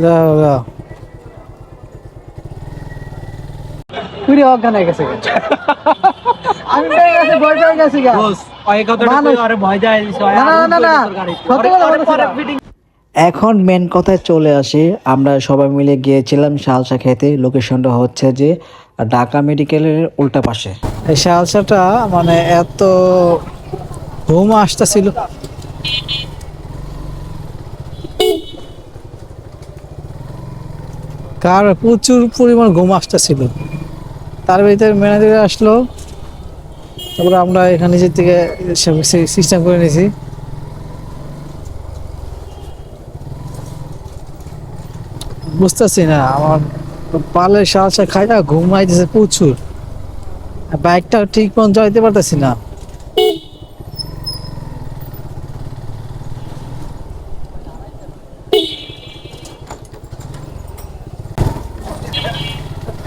যাও যাও পুরি অজ্ঞান হয়ে গেছে আমি পেয়ে গেছি ভয় পেয়ে গেছি গা। মানুষ- না, না, না, না, সত্যি কথা বলতেছি না। এখন মেন কথায় চলে আসি। আমরা সবাই মিলে গিয়েছিলাম শালসা খেতে। লোকেশনটা হচ্ছে যে ঢাকা মেডিকেলের উল্টা পাশে। এই শালসাটা মানে এত ঘুম আসতেছিল। কার প্রচুর পরিমাণ ঘুম আসতেছিল তার ভিতরে ম্যানেজার আসলো। তারপরে আমরা এখানে নিজের থেকে সিস্টেম করে নিয়েছি। বুঝতেছি না, আমার পালের সালসা খাই না ঘুমাইতেছে প্রচুর। বাইকটা ঠিক মতো চালাইতে পারতেছি না।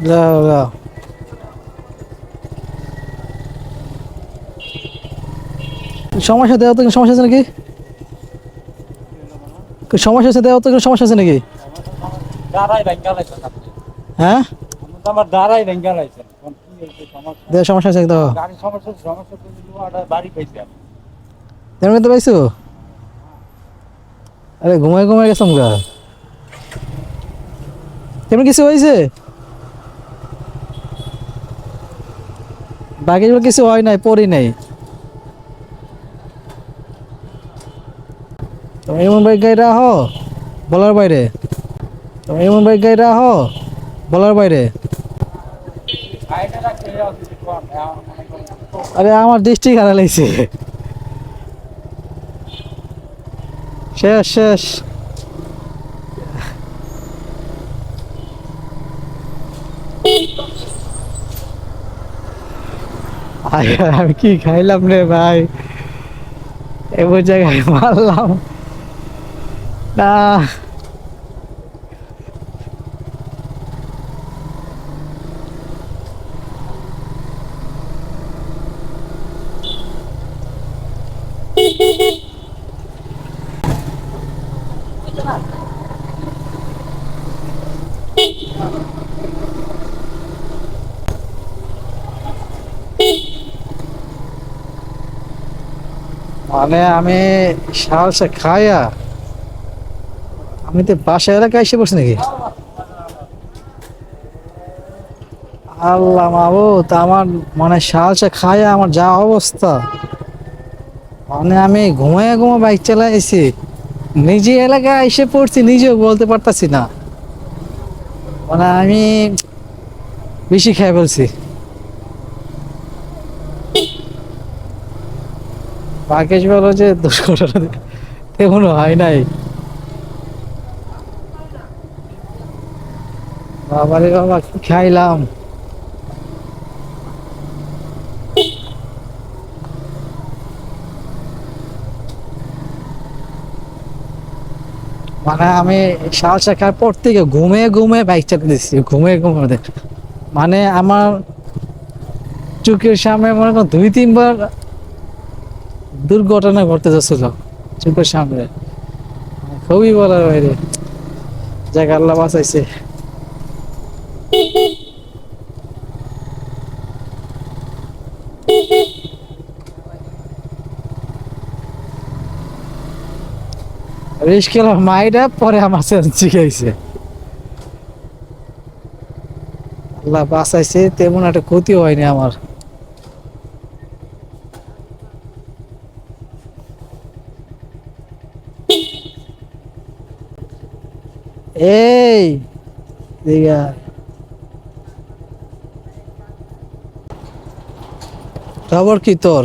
যাও যাও। সমস্যা দেওয়া তো সমস্যা আছে নাকি? সমস্যা আছে দেওয়া তো কোনো সমস্যা আছে নাকি? হ্যাঁ? পাইছে? আরে ঘুমাই ঘুমাই গেছিলাম গা তেমন কিছু হয়েছে? বাকি কিছু হয় নাই, পড়ি নাই। এমন বাইক গাড়ি রাখো বলার বাইরে। এমন বাইক গাড়ি রাখো বলার বাইরে। আরে আমার দৃষ্টি খারাপ লাগছে। শেষ শেষ। আমি কি খাইলাম রে ভাই এবার জায়গায় মারলাম না মানে আমি সালসা খাইয়া আমি তো বাসা এলাকায় এসে পড়ছি নাকি? আল্লাহ মাবু তা আমার মানে সালসা খাইয়া আমার যা অবস্থা। মানে আমি ঘুমায় ঘুমা বাইক চালাইছি নিজে এলাকায় এসে পড়ছি, নিজেও বলতে পারতাছি না। মানে আমি বেশি খেয়ে ফেলছি। রাকেশ বলো যে দুষ্ঘটনা তেমন হয় নাই। বাবারে বাবা, কি খাইলাম? মানে আমি সাল শেখার পর থেকে ঘুমে ঘুমে বাইক চালিয়েছি ঘুমে ঘুমে মানে আমার চোখের সামনে মনে করো দুই তিনবার দুর্ঘটনা ঘটতে যাচ্ছিল চোখের সামনে। খুবই বলার বাইরে জায়গা আল্লাহ বাঁচাইছে। পরে আমার শিখাইছে আল্লাহ বাঁচাইছে, তেমন একটা ক্ষতি হয়নি আমার। এই দিঘা খবর কি তোর